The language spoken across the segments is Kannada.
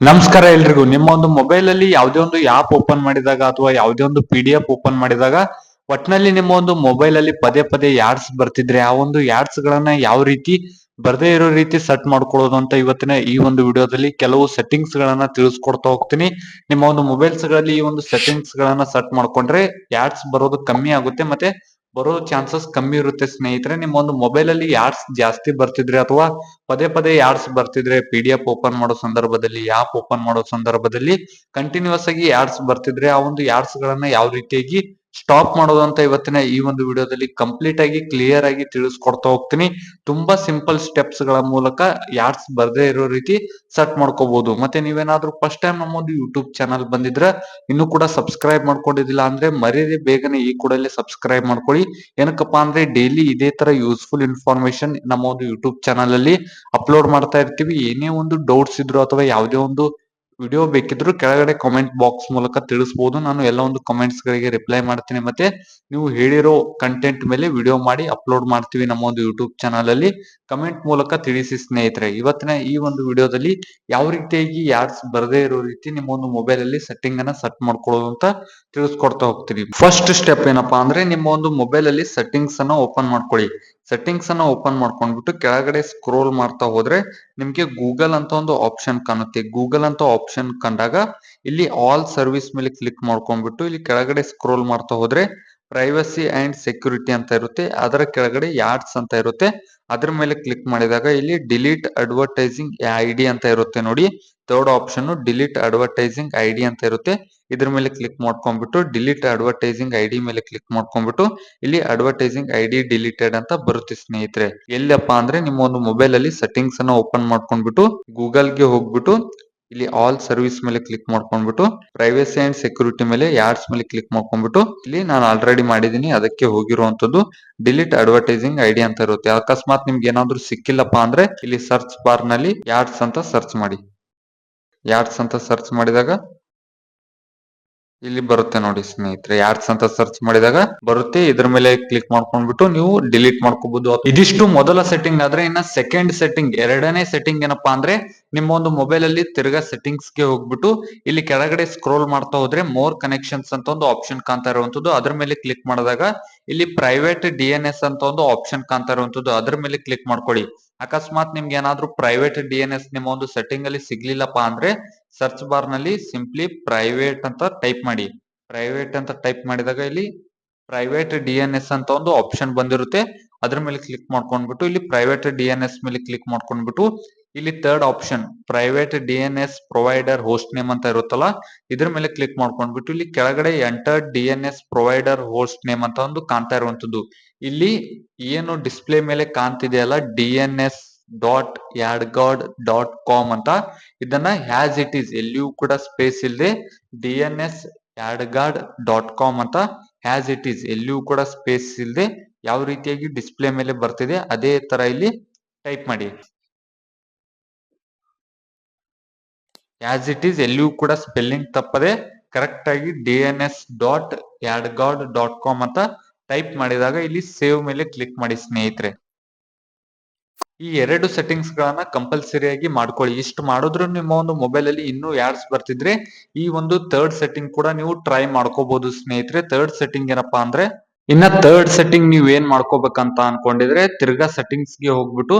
ನಮಸ್ಕಾರ ಎಲ್ರಿಗೂ. ನಿಮ್ಮ ಒಂದು ಮೊಬೈಲ್ ಅಲ್ಲಿ ಯಾವುದೇ ಒಂದು ಆ್ಯಪ್ ಓಪನ್ ಮಾಡಿದಾಗ ಅಥವಾ ಯಾವುದೇ ಒಂದು ಪಿ ಡಿ ಎಫ್ ಓಪನ್ ಮಾಡಿದಾಗ ಒಟ್ನಲ್ಲಿ ನಿಮ್ಮ ಒಂದು ಮೊಬೈಲ್ ಅಲ್ಲಿ ಪದೇ ಪದೇ ಯಾಡ್ಸ್ ಬರ್ತಿದ್ರೆ ಆ ಒಂದು ಯಾಡ್ಸ್ ಗಳನ್ನ ಯಾವ ರೀತಿ ಬರದೇ ಇರೋ ರೀತಿ ಸೆಟ್ ಮಾಡ್ಕೊಳ್ಳೋದು ಅಂತ ಇವತ್ತಿನ ಈ ಒಂದು ವಿಡಿಯೋದಲ್ಲಿ ಕೆಲವು ಸೆಟ್ಟಿಂಗ್ಸ್ ಗಳನ್ನ ತಿಳಿಸ್ಕೊಡ್ತಾ ಹೋಗ್ತೀನಿ. ನಿಮ್ಮ ಒಂದು ಮೊಬೈಲ್ಸ್ಗಳಲ್ಲಿ ಈ ಒಂದು ಸೆಟ್ಟಿಂಗ್ಸ್ ಗಳನ್ನ ಸೆಟ್ ಮಾಡ್ಕೊಂಡ್ರೆ ಯಾಡ್ಸ್ ಬರೋದು ಕಮ್ಮಿ ಆಗುತ್ತೆ ಮತ್ತೆ ಬರೋ ಚಾನ್ಸಸ್ ಕಮ್ಮಿ ಇರುತ್ತೆ ಸ್ನೇಹಿತರೆ. ನಿಮ್ಮ ಒಂದು ಮೊಬೈಲ್ ಅಲ್ಲಿ ಯಾಡ್ಸ್ ಜಾಸ್ತಿ ಬರ್ತಿದ್ರೆ ಅಥವಾ ಪದೇ ಪದೇ ಯಾಡ್ಸ್ ಬರ್ತಿದ್ರೆ ಪಿ ಡಿ ಎಫ್ ಓಪನ್ ಮಾಡೋ ಸಂದರ್ಭದಲ್ಲಿ ಆಪ್ ಓಪನ್ ಮಾಡೋ ಸಂದರ್ಭದಲ್ಲಿ ಕಂಟಿನ್ಯೂಸ್ ಆಗಿ ಯಾಡ್ಸ್ ಬರ್ತಿದ್ರೆ ಆ ಒಂದು ಯಾಡ್ಸ್ ಗಳನ್ನ ಯಾವ ರೀತಿಯಾಗಿ ಸ್ಟಾಪ್ ಮಾಡೋದು ಅಂತ ಇವತ್ತಿನ ಈ ಒಂದು ವಿಡಿಯೋದಲ್ಲಿ ಕಂಪ್ಲೀಟ್ ಆಗಿ ಕ್ಲಿಯರ್ ಆಗಿ ತಿಳಿಸ್ಕೊಡ್ತಾ ಹೋಗ್ತೀನಿ. ತುಂಬಾ ಸಿಂಪಲ್ ಸ್ಟೆಪ್ಸ್ಗಳ ಮೂಲಕ ಯಾರ್ಸ್ ಬರದೇ ಇರೋ ರೀತಿ ಸೆಟ್ ಮಾಡ್ಕೋಬಹುದು ಮತ್ತೆ ನೀವೇನಾದ್ರೂ ಫಸ್ಟ್ ಟೈಮ್ ನಮ್ಮ ಒಂದು ಯೂಟ್ಯೂಬ್ ಚಾನಲ್ ಬಂದಿದ್ರೆ ಇನ್ನು ಕೂಡ ಸಬ್ಸ್ಕ್ರೈಬ್ ಮಾಡ್ಕೊಂಡಿದ್ದಿಲ್ಲ ಅಂದ್ರೆ ಮರೀರಿ, ಬೇಗನೆ ಈ ಕೂಡಲೇ ಸಬ್ಸ್ಕ್ರೈಬ್ ಮಾಡ್ಕೊಳ್ಳಿ. ಏನಕ್ಕಪ್ಪಾ ಅಂದ್ರೆ ಡೈಲಿ ಇದೇ ತರ ಯೂಸ್ಫುಲ್ ಇನ್ಫಾರ್ಮೇಶನ್ ನಮ್ಮ ಒಂದು ಯೂಟ್ಯೂಬ್ ಚಾನಲ್ ಅಲ್ಲಿ ಅಪ್ಲೋಡ್ ಮಾಡ್ತಾ ಇರ್ತೀವಿ. ಏನೇ ಒಂದು ಡೌಟ್ಸ್ ಇದ್ರು ಅಥವಾ ಯಾವುದೇ ಒಂದು ವಿಡಿಯೋ ಬೇಕಿದ್ರು ಕೆಳಗಡೆ ಕಾಮೆಂಟ್ ಬಾಕ್ಸ್ ಮೂಲಕ ತಿಳಿಸಬಹುದು ನಾನು ಎಲ್ಲ ಒಂದು ಕಾಮೆಂಟ್ಸ್ ಗಳಿಗೆ ರಿಪ್ಲೈ ಮಾಡ್ತೀನಿ. ಮತ್ತೆ ನೀವು ಹೇಳಿರೋ ಕಂಟೆಂಟ್ ಮೇಲೆ ವಿಡಿಯೋ ಮಾಡಿ ಅಪ್ಲೋಡ್ ಮಾಡ್ತೀವಿ ನಮ್ಮ ಒಂದು ಯೂಟ್ಯೂಬ್ ಚಾನಲ್ ಅಲ್ಲಿ. ಕಮೆಂಟ್ ಮೂಲಕ ತಿಳಿಸಿ ಸ್ನೇಹಿತರೆ. ಇವತ್ತಿನ ಈ ಒಂದು ವಿಡಿಯೋದಲ್ಲಿ ಯಾವ ರೀತಿಯಾಗಿ ಯಾರ್ಸ್ ಬರದೇ ಇರೋ ರೀತಿ ನಿಮ್ಮ ಒಂದು ಮೊಬೈಲ್ ಅಲ್ಲಿ ಸೆಟ್ಟಿಂಗ್ ಅನ್ನ ಸೆಟ್ ಮಾಡ್ಕೊಳ್ಳೋದು ಅಂತ ತಿಳಿಸ್ಕೊಡ್ತಾ ಹೋಗ್ತೀನಿ ಫಸ್ಟ್ ಸ್ಟೆಪ್ ಏನಪ್ಪಾ ಅಂದ್ರೆ ನಿಮ್ಮ ಒಂದು ಮೊಬೈಲ್ ಅಲ್ಲಿ ಸೆಟ್ಟಿಂಗ್ಸ್ ಅನ್ನ ಓಪನ್ ಮಾಡ್ಕೊಳ್ಳಿ. ಸೆಟ್ಟಿಂಗ್ಸ್ ಅನ್ನ ಓಪನ್ ಮಾಡ್ಕೊಂಡ್ಬಿಟ್ಟು ಕೆಳಗಡೆ ಸ್ಕ್ರೋಲ್ ಮಾಡ್ತಾ ಹೋದ್ರೆ ನಿಮ್ಗೆ ಗೂಗಲ್ ಅಂತ ಒಂದು ಆಪ್ಷನ್ ಕಾಣುತ್ತೆ. ಗೂಗಲ್ ಅಂತ ಆಪ್ಷನ್ ಕಂಡಾಗ ಇಲ್ಲಿ ಆಲ್ ಸರ್ವಿಸ್ ಮೇಲೆ ಕ್ಲಿಕ್ ಮಾಡ್ಕೊಂಡ್ಬಿಟ್ಟು ಇಲ್ಲಿ ಕೆಳಗಡೆ ಸ್ಕ್ರೋಲ್ ಮಾಡ್ತಾ ಹೋದ್ರೆ ಪ್ರೈವಸಿ ಅಂಡ್ ಸೆಕ್ಯೂರಿಟಿ ಅಂತ ಇರುತ್ತೆ. ಅದರ ಕೆಳಗಡೆ ಯಾಡ್ಸ್ ಅಂತ ಇರುತ್ತೆ. ಅದರ ಮೇಲೆ ಕ್ಲಿಕ್ ಮಾಡಿದಾಗ ಇಲ್ಲಿ ಡಿಲೀಟ್ ಅಡ್ವರ್ಟೈಸಿಂಗ್ ಐಡಿ ಅಂತ ಇರುತ್ತೆ ನೋಡಿ. Third option delete advertising ID ಅಂತ ಇರುತ್ತೆ. ಇದ್ರ ಮೇಲೆ ಕ್ಲಿಕ್ ಮಾಡ್ಕೊಂಡ್ಬಿಟ್ಟು ಡಿಲೀಟ್ ಅಡ್ವರ್ಟೈಸಿಂಗ್ ಐಡಿ ಮೇಲೆ ಕ್ಲಿಕ್ ಮಾಡ್ಕೊಂಡ್ಬಿಟ್ಟು ಇಲ್ಲಿ ಅಡ್ವರ್ಟೈಸಿಂಗ್ ಐಡಿ ಡಿಲೀಟೆಡ್ ಅಂತ ಬರುತ್ತೆ ಸ್ನೇಹಿತರೆ. ಎಲ್ಲಪ್ಪ ಅಂದ್ರೆ ನಿಮ್ಮ ಒಂದು ಮೊಬೈಲ್ ಅಲ್ಲಿ ಸೆಟ್ಟಿಂಗ್ಸ್ ಅನ್ನ ಓಪನ್ ಮಾಡ್ಕೊಂಡ್ಬಿಟ್ಟು ಗೂಗಲ್ಗೆ ಹೋಗ್ಬಿಟ್ಟು ಇಲ್ಲಿ ಆಲ್ ಸರ್ವಿಸ್ ಮೇಲೆ ಕ್ಲಿಕ್ ಮಾಡ್ಕೊಂಡ್ಬಿಟ್ಟು ಪ್ರೈವೇಸಿ ಅಂಡ್ ಸೆಕ್ಯೂರಿಟಿ ಮೇಲೆ ಯಾರ್ಡ್ಸ್ ಮೇಲೆ ಕ್ಲಿಕ್ ಮಾಡ್ಕೊಂಡ್ಬಿಟ್ಟು, ಇಲ್ಲಿ ನಾನು ಆಲ್ರೆಡಿ ಮಾಡಿದೀನಿ ಅದಕ್ಕೆ ಹೋಗಿರುವಂತದ್ದು ಡಿಲೀಟ್ ಅಡ್ವರ್ಟೈಸಿಂಗ್ ಐಡಿ ಅಂತ ಇರುತ್ತೆ. ಅಕಸ್ಮಾತ್ ನಿಮ್ಗೆ ಏನಾದ್ರು ಸಿಕ್ಕಿಲ್ಲಪ್ಪ ಅಂದ್ರೆ ಇಲ್ಲಿ ಸರ್ಚ್ ಬಾರ್ನಲ್ಲಿ ಯಾರ್ಡ್ಸ್ ಅಂತ ಸರ್ಚ್ ಮಾಡಿ. ಯಾರ್ಡ್ಸ್ ಅಂತ ಸರ್ಚ್ ಮಾಡಿದಾಗ ಇಲ್ಲಿ ಬರುತ್ತೆ ನೋಡಿ ಸ್ನೇಹಿತರೆ. ಯಾರ್ಸ್ ಅಂತ ಸರ್ಚ್ ಮಾಡಿದಾಗ ಬರುತ್ತೆ. ಇದ್ರ ಮೇಲೆ ಕ್ಲಿಕ್ ಮಾಡ್ಕೊಂಡ್ಬಿಟ್ಟು ನೀವು ಡಿಲೀಟ್ ಮಾಡ್ಕೋಬಹುದು ಇದಿಷ್ಟು ಮೊದಲ ಸೆಟ್ಟಿಂಗ್ ಆದ್ರೆ ಇನ್ನ ಸೆಕೆಂಡ್ ಸೆಟ್ಟಿಂಗ್ ಎರಡನೇ ಸೆಟ್ಟಿಂಗ್ ಏನಪ್ಪಾ ಅಂದ್ರೆ ನಿಮ್ಮ ಒಂದು ಮೊಬೈಲ್ ಅಲ್ಲಿ ತಿರ್ಗಾ ಸೆಟ್ಟಿಂಗ್ಸ್ಗೆ ಹೋಗ್ಬಿಟ್ಟು ಇಲ್ಲಿ ಕೆಳಗಡೆ ಸ್ಕ್ರೋಲ್ ಮಾಡ್ತಾ ಹೋದ್ರೆ ಮೋರ್ ಕನೆಕ್ಷನ್ಸ್ ಅಂತ ಒಂದು ಆಪ್ಷನ್ ಕಾಣ್ತಾ ಇರುವಂತದ್ದು. ಅದ್ರ ಮೇಲೆ ಕ್ಲಿಕ್ ಮಾಡಿದಾಗ ಇಲ್ಲಿ ಪ್ರೈವೇಟ್ ಡಿ ಎನ್ ಎಸ್ ಅಂತ ಒಂದು ಆಪ್ಷನ್ ಕಾಣ್ತಾ ಇರುವಂತದ್ದು ಅದ್ರ ಮೇಲೆ ಕ್ಲಿಕ್ ಮಾಡ್ಕೊಳ್ಳಿ. ಅಕಸ್ಮಾತ್ ನಿಮ್ಗೆ ಏನಾದ್ರೂ ಪ್ರೈವೇಟ್ ಡಿ ಎನ್ ಎಸ್ ನಿಮ್ಮ ಒಂದು ಸೆಟ್ಟಿಂಗ್ ಅಲ್ಲಿ ಸಿಗ್ಲಿಲ್ಲಪ್ಪ ಅಂದ್ರೆ ಸರ್ಚ್ ಬಾರ್ನಲ್ಲಿ ಸಿಂಪ್ಲಿ ಪ್ರೈವೇಟ್ ಅಂತ ಟೈಪ್ ಮಾಡಿ. ಪ್ರೈವೇಟ್ ಅಂತ ಟೈಪ್ ಮಾಡಿದಾಗ ಇಲ್ಲಿ ಪ್ರೈವೇಟ್ ಡಿ ಎನ್ ಎಸ್ ಅಂತ ಒಂದು ಆಪ್ಷನ್ ಬಂದಿರುತ್ತೆ. ಅದ್ರ ಮೇಲೆ ಕ್ಲಿಕ್ ಮಾಡ್ಕೊಂಡ್ಬಿಟ್ಟು, ಇಲ್ಲಿ ಪ್ರೈವೇಟ್ ಡಿ ಎನ್ ಎಸ್ ಮೇಲೆ ಕ್ಲಿಕ್ ಮಾಡ್ಕೊಂಡ್ಬಿಟ್ಟು ಇಲ್ಲಿ third option private D N S provider host name ಅಂತ ಇರುತ್ತಲ್ಲ, ಇದ್ರ ಮೇಲೆ ಕ್ಲಿಕ್ ಮಾಡ್ಕೊಂಡ್ಬಿಟ್ಟು ಇಲ್ಲಿ ಕೆಳಗಡೆ enter D N S provider host name ಅಂತ ಒಂದು ಕಾಣ್ತಾ ಇರುವಂತದ್ದು ಇಲ್ಲಿ ಏನು ಡಿಸ್ಪ್ಲೇ ಮೇಲೆ ಕಾಣ್ತಿದೆಯಲ್ಲ D N S dot adguard dot com ಅಂತ, ಇದನ್ನ ಹ್ಯಾಸ್ ಇಟ್ ಈಸ್ ಎಲ್ಲಿಯೂ ಕೂಡ ಸ್ಪೇಸ್ ಇಲ್ಲದೆ D N S adguard dot com ಅಂತ ಹ್ಯಾಸ್ ಇಟ್ ಈಸ್ ಎಲ್ಲಿಯೂ ಕೂಡ ಸ್ಪೇಸ್ ಇಲ್ಲದೆ ಯಾವ ರೀತಿಯಾಗಿ ಡಿಸ್ಪ್ಲೇ ಮೇಲೆ ಬರ್ತಿದೆ, ಅದೇ ತರ ಇಲ್ಲಿ ಟೈಪ್ ಮಾಡಿ. ಆಸ್ ಇಟ್ ಈಸ್ ಎಲ್ಲಿಯೂ ಕೂಡ ಸ್ಪೆಲ್ಲಿಂಗ್ ತಪ್ಪದೆ ಕರೆಕ್ಟ್ ಆಗಿ D N S dot adguard dot com ಅಂತ ಟೈಪ್ ಮಾಡಿದಾಗ ಇಲ್ಲಿ ಸೇವ್ ಮೇಲೆ ಕ್ಲಿಕ್ ಮಾಡಿ ಸ್ನೇಹಿತರೆ. ಈ ಎರಡು ಸೆಟ್ಟಿಂಗ್ಸ್ ಗಳನ್ನ ಕಂಪಲ್ಸರಿ ಆಗಿ ಮಾಡ್ಕೊಳ್ಳಿ. ಇಷ್ಟು ಮಾಡಿದ್ರು ನಿಮ್ಮ ಒಂದು ಮೊಬೈಲ್ ಅಲ್ಲಿ ಇನ್ನೂ ಯಾಡ್ಸ್ ಬರ್ತಿದ್ರೆ ಈ ಒಂದು ಥರ್ಡ್ ಸೆಟ್ಟಿಂಗ್ ಕೂಡ ನೀವು ಟ್ರೈ ಮಾಡ್ಕೋಬಹುದು ಸ್ನೇಹಿತರೆ. ಥರ್ಡ್ ಸೆಟ್ಟಿಂಗ್ ಏನಪ್ಪಾ ಅಂದ್ರೆ ಇನ್ನ ಥರ್ಡ್ ಸೆಟ್ಟಿಂಗ್ ನೀವ್ ಏನ್ ಮಾಡ್ಕೋಬೇಕಂತ ಅನ್ಕೊಂಡಿದ್ರೆ ತಿರ್ಗಾ ಸೆಟ್ಟಿಂಗ್ಸ್ಗೆ ಹೋಗ್ಬಿಟ್ಟು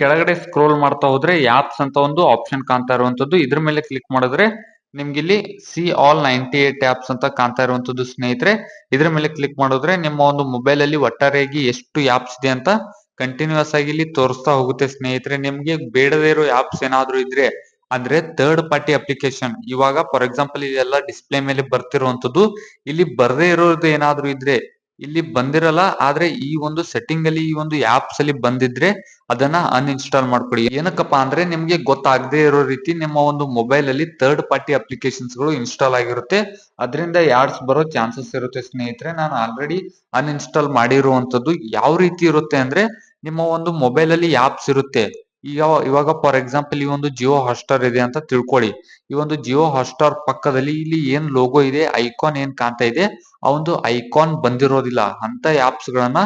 ಕೆಳಗಡೆ ಸ್ಕ್ರೋಲ್ ಮಾಡ್ತಾ ಹೋದ್ರೆ ಯಾಪ್ಸ್ ಅಂತ ಒಂದು ಆಪ್ಷನ್ ಕಾಣ್ತಾ ಇರುವಂತದ್ದು ಇದ್ರ ಮೇಲೆ ಕ್ಲಿಕ್ ಮಾಡಿದ್ರೆ ನಿಮ್ಗೆ ಇಲ್ಲಿ see all ninety eight apps ಅಂತ ಕಾಣ್ತಾ ಇರುವಂತದ್ದು ಸ್ನೇಹಿತರೆ. ಇದ್ರ ಮೇಲೆ ಕ್ಲಿಕ್ ಮಾಡಿದ್ರೆ ನಿಮ್ಮ ಒಂದು ಮೊಬೈಲ್ ಅಲ್ಲಿ ಒಟ್ಟಾರೆಯಾಗಿ ಎಷ್ಟು ಆಪ್ಸ್ ಇದೆ ಅಂತ ಕಂಟಿನ್ಯೂಸ್ ಆಗಿ ಇಲ್ಲಿ ತೋರಿಸ್ತಾ ಹೋಗುತ್ತೆ ಸ್ನೇಹಿತರೆ. ನಿಮ್ಗೆ ಬೇಡದೇ ಇರೋ ಆ್ಯಪ್ಸ್ ಏನಾದ್ರು ಇದ್ರೆ, ಅಂದ್ರೆ ಥರ್ಡ್ ಪಾರ್ಟಿ ಅಪ್ಲಿಕೇಶನ್ ಇವಾಗ ಫಾರ್ ಎಕ್ಸಾಂಪಲ್ ಇದೆಲ್ಲ ಡಿಸ್ಪ್ಲೇ ಮೇಲೆ ಬರ್ತಿರುವಂತದ್ದು ಇಲ್ಲಿ ಬರದೇ ಇರೋದು ಏನಾದ್ರು ಇದ್ರೆ ಇಲ್ಲಿ ಬಂದಿರಲ್ಲ, ಆದ್ರೆ ಈ ಒಂದು ಸೆಟ್ಟಿಂಗ್ ಅಲ್ಲಿ ಈ ಒಂದು ಆಪ್ಸ್ ಅಲ್ಲಿ ಬಂದಿದ್ರೆ ಅದನ್ನ ಅನ್ಇನ್ಸ್ಟಾಲ್ ಮಾಡ್ಕೊಳ್ಳಿ ಏನಕ್ಕಪ್ಪ ಅಂದ್ರೆ ನಿಮ್ಗೆ ಗೊತ್ತಾಗದೆ ಇರೋ ರೀತಿ ನಿಮ್ಮ ಒಂದು ಮೊಬೈಲ್ ಅಲ್ಲಿ ಥರ್ಡ್ ಪಾರ್ಟಿ ಅಪ್ಲಿಕೇಶನ್ಸ್ಗಳು ಇನ್ಸ್ಟಾಲ್ ಆಗಿರುತ್ತೆ. ಅದರಿಂದ ಯಾರ್ಸ್ ಬರೋ ಚಾನ್ಸಸ್ ಇರುತ್ತೆ ಸ್ನೇಹಿತರೆ. ನಾನು ಆಲ್ರೆಡಿ ಅನ್ಇನ್ಸ್ಟಾಲ್ ಮಾಡಿರುವಂತದ್ದು ಯಾವ ರೀತಿ ಇರುತ್ತೆ ಅಂದ್ರೆ ನಿಮ್ಮ ಒಂದು ಮೊಬೈಲ್ ಅಲ್ಲಿ ಆಪ್ಸ್ ಇರುತ್ತೆ. ಈಗ, ಇವಾಗ ಫಾರ್ ಎಕ್ಸಾಂಪಲ್ ಈ ಒಂದು ಜಿಯೋ ಹಾಟ್ಸ್ಟಾರ್ ಇದೆ ಅಂತ ತಿಳ್ಕೊಳ್ಳಿ. ಈ ಒಂದು ಜಿಯೋ ಹಾಟ್ಸ್ಟಾರ್ ಪಕ್ಕದಲ್ಲಿ ಇಲ್ಲಿ ಏನ್ ಲೋಗೋ ಇದೆ ಐಕಾನ್ ಏನ್ ಕಾಣ್ತಾ ಇದೆ, ಆ ಒಂದು ಐಕಾನ್ ಬಂದಿರೋದಿಲ್ಲ. ಅಂತ ಆಪ್ಸ್ ಗಳನ್ನ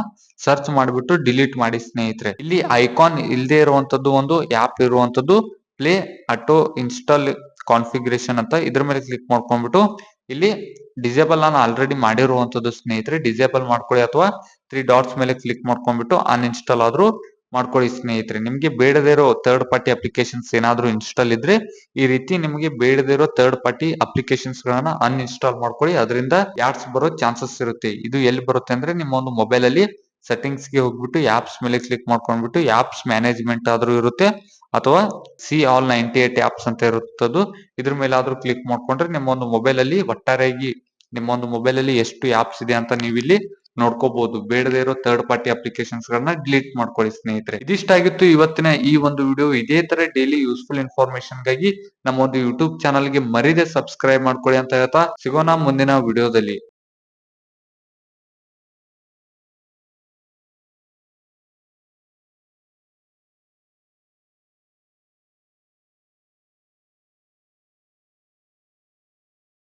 ಸರ್ಚ್ ಮಾಡಿಬಿಟ್ಟು ಡಿಲೀಟ್ ಮಾಡಿ ಸ್ನೇಹಿತರೆ. ಇಲ್ಲಿ ಐಕಾನ್ ಇಲ್ಲದೆ ಇರುವಂತದ್ದು ಒಂದು ಆಪ್ ಇರುವಂತದ್ದು ಪ್ಲೇ ಆಟೋ ಇನ್ಸ್ಟಾಲ್ ಕಾನ್ಫಿಗರೇಷನ್ ಅಂತ ಇದ್ರ ಮೇಲೆ ಕ್ಲಿಕ್ ಮಾಡ್ಕೊಂಡ್ಬಿಟ್ಟು ಇಲ್ಲಿ ಡಿಸೇಬಲ್ ನಾನು ಆಲ್ರೆಡಿ ಮಾಡಿರುವಂತದ್ದು ಸ್ನೇಹಿತರೆ ಡಿಸೇಬಲ್ ಮಾಡ್ಕೊಳ್ಳಿ ಅಥವಾ ತ್ರೀ ಡಾಟ್ಸ್ ಮೇಲೆ ಕ್ಲಿಕ್ ಮಾಡ್ಕೊಂಡ್ಬಿಟ್ಟು ಅನ್ಇನ್ಸ್ಟಾಲ್ ಆದ್ರೂ ಮಾಡ್ಕೊಳ್ಳಿ ಸ್ನೇಹಿತರೆ. ನಿಮ್ಗೆ ಬೇಡದೇ ಇರೋ ಥರ್ಡ್ ಪಾರ್ಟಿ ಅಪ್ಲಿಕೇಶನ್ಸ್ ಏನಾದರೂ ಇನ್ಸ್ಟಾಲ್ ಇದ್ರೆ ಈ ರೀತಿ ನಿಮಗೆ ಬೇಡದೇ ಇರೋ ಥರ್ಡ್ ಪಾರ್ಟಿ ಅಪ್ಲಿಕೇಶನ್ಸ್ ಗಳನ್ನ ಅನ್ಇನ್ಸ್ಟಾಲ್ ಮಾಡ್ಕೊಳ್ಳಿ. ಅದರಿಂದ ಯಾಪ್ಸ್ ಬರೋ ಚಾನ್ಸಸ್ ಇರುತ್ತೆ. ಇದು ಎಲ್ಲಿ ಬರುತ್ತೆ ಅಂದ್ರೆ ನಿಮ್ಮ ಒಂದು ಮೊಬೈಲ್ ಅಲ್ಲಿ ಸೆಟ್ಟಿಂಗ್ಸ್ಗೆ ಹೋಗ್ಬಿಟ್ಟು ಆಪ್ಸ್ ಮೇಲೆ ಕ್ಲಿಕ್ ಮಾಡ್ಕೊಂಡ್ಬಿಟ್ಟು ಆಪ್ಸ್ ಮ್ಯಾನೇಜ್ಮೆಂಟ್ ಆದ್ರೂ ಇರುತ್ತೆ ಅಥವಾ see all ninety eight apps ಅಂತ ಇರುತ್ತದು. ಇದ್ರ ಮೇಲೆ ಆದ್ರೂ ಕ್ಲಿಕ್ ಮಾಡ್ಕೊಂಡ್ರೆ ನಿಮ್ಮ ಒಂದು ಮೊಬೈಲ್ ಅಲ್ಲಿ ಒಟ್ಟಾರೆಯಾಗಿ ನಿಮ್ಮ ಒಂದು ಮೊಬೈಲ್ ಅಲ್ಲಿ ಎಷ್ಟು ಆಪ್ಸ್ ಇದೆ ಅಂತ ನೀವು ಇಲ್ಲಿ ನೋಡ್ಕೋಬಹುದು ಬೇಡದೇ ಇರೋ ಥರ್ಡ್ ಪಾರ್ಟಿ ಅಪ್ಲಿಕೇಶನ್ಸ್ ಗಳನ್ನ ಡಿಲೀಟ್ ಮಾಡ್ಕೊಳ್ಳಿ ಸ್ನೇಹಿತರೆ. ಇದಿಷ್ಟಾಗಿತ್ತು ಇವತ್ತಿನ ಈ ಒಂದು ವಿಡಿಯೋ ಇದೇ ತರ ಡೈಲಿ ಯೂಸ್ಫುಲ್ ಇನ್ಫಾರ್ಮೇಶನ್ಗಾಗಿ ನಮ್ಮ ಒಂದು ಯೂಟ್ಯೂಬ್ ಚಾನಲ್ಗೆ ಮರಿದೆ ಸಬ್ಸ್ಕ್ರೈಬ್ ಮಾಡ್ಕೊಳ್ಳಿ ಅಂತ ಹೇಳ್ತಾ ಸಿಗೋಣ ಮುಂದಿನ ವಿಡಿಯೋದಲ್ಲಿ